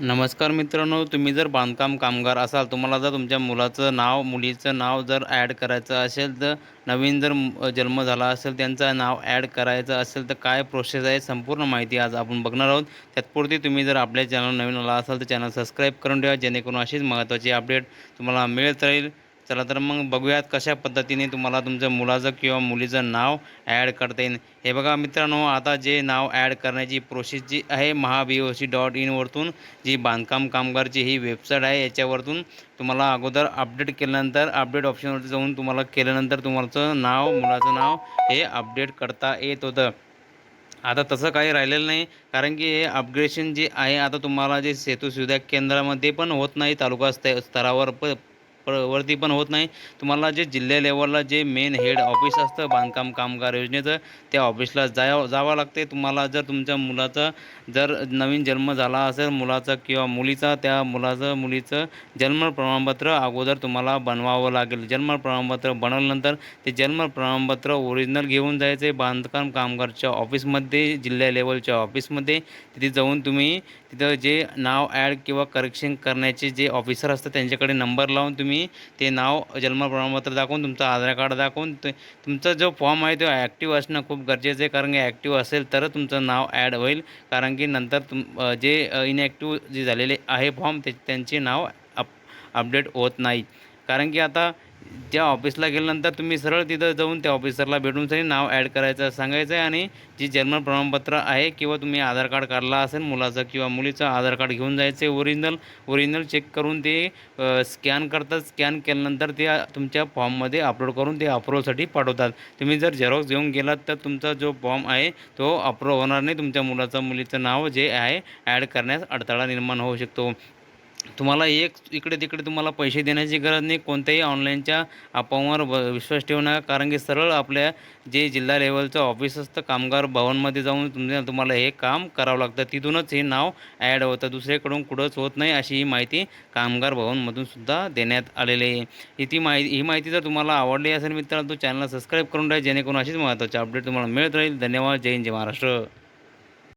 नमस्कार मित्रांनो तुम्ही जर बांधकाम कामगार असाल तुम्हाला जर तुमच्या मुलाचं नाव मुलीचं नाव जर ॲड करायचं असेल तर नवीन जर जन्म झाला असेल त्यांचं नाव ॲड करायचं असेल तर काय प्रोसेस आहे संपूर्ण माहिती आज आपण बघणार आहोत. त्यातपुरती तुम्ही जर आपल्या चॅनल नवीन आला असाल तर चॅनल सबस्क्राईब करून ठेवा जेणेकरून अशीच महत्त्वाची अपडेट तुम्हाला मिळत राहील. चला तर मग बघूयात कशा पद्धतीने तुम्हाला तुमच्या मुलाचं किंवा मुलीचं नाव ॲड करता येईल. हे बघा मित्रांनो आता जे नाव ॲड करण्याची प्रोसेस जी आहे महाबीओसी ओ सी डॉट इनवरतून जी बांधकाम कामगारची ही वेबसाईट आहे याच्यावरतून तुम्हाला अगोदर अपडेट केल्यानंतर अपडेट ऑप्शनवरती जाऊन तुम्हाला केल्यानंतर तुमचं नाव मुलाचं नाव हे अपडेट करता येत होतं. आता तसं काही राहिलेलं नाही कारण की हे अपग्रेडेशन जे आहे आता तुम्हाला जे सेतू सुविधा केंद्रामध्ये पण होत नाही तालुका स्त स्तरावर प- वरती पण होत नाही. तुम्हाला जे जिल्हा लेवलला जे मेन हेड ऑफिस असतं बांधकाम कामगार योजनेचं त्या ऑफिसला जावं जावं लागते. तुम्हाला जर तुमच्या मुलाचा जर नवीन जन्म झाला असेल मुलाचा किंवा मुलीचा त्या मुलाचं मुलीचं जन्म प्रमाणपत्र अगोदर तुम्हाला बनवावं लागेल. जन्म प्रमाणपत्र बनवल्यानंतर ते जन्म प्रमाणपत्र ओरिजिनल घेऊन जायचे बांधकाम कामगारच्या ऑफिसमध्ये जिल्हा लेवलच्या ऑफिसमध्ये तिथे जाऊन तुम्ही तिथं जे नाव ॲड किंवा करेक्शन करण्याचे जे ऑफिसर असतात त्यांच्याकडे नंबर लावून तुम्ही तुम्ही ते नाव जन्म प्रमाणपत्र दाखवून तुमचं आधार कार्ड दाखवून ते तुमचा जो फॉर्म आहे तो ॲक्टिव्ह असणं खूप गरजेचं आहे. कारण की ॲक्टिव्ह असेल तरच तुमचं नाव ॲड होईल. कारण की नंतर तुम जे इनॲक्टिव्ह जे झालेले आहे फॉर्म ते त्यांचे नाव अप अपडेट होत नाही. कारण की आता त्या ऑफिसला गेल्यानंतर तुम्ही सरळ तिथं जाऊन त्या ऑफिसरला भेटून तरी नाव ॲड करायचं सांगायचं आहे आणि जी जन्म प्रमाणपत्र आहे किंवा तुम्ही आधार कार्ड काढला असेल मुलाचं किंवा मुलीचं आधार कार्ड घेऊन जायचं आहे ओरिजिनल ओरिजिनल चेक करून ते स्कॅन करतात. स्कॅन केल्यानंतर ते तुमच्या फॉर्ममध्ये अपलोड करून ते अप्रूव्हलसाठी पाठवतात. तुम्ही जर झेरॉक्स घेऊन गेलात तर तुमचा जो फॉर्म आहे तो अप्रूव्ह होणार नाही. तुमच्या मुलाचं मुलीचं नाव जे आहे ॲड करण्यास अडथळा निर्माण होऊ शकतो. तुम्हाला एक इकडे तिकडे तुम्हाला पैसे देण्याची गरज नाही. कोणत्याही ऑनलाईनच्या अफवांवर ब विश्वास ठेवू नका. कारण की सरळ आपल्या जे जिल्हा लेवलचं ऑफिस असतं कामगार भवनमध्ये जाऊन तुमच्या तुम्हाला हे काम करावं लागतं. तिथूनच हे नाव ॲड होतं. दुसरीकडून कुठंच होत नाही अशी ही माहिती कामगार भवनमधून सुद्धा देण्यात आलेली आहे. ही ती माहिती ही माहिती जर तुम्हाला आवडली असेल मित्रांनो तो चॅनलला सबस्क्राईब करून राहील जेणेकरून अशीच महत्त्वाची अपडेट तुम्हाला मिळत राहील. धन्यवाद. जय हिंद. जय महाराष्ट्र.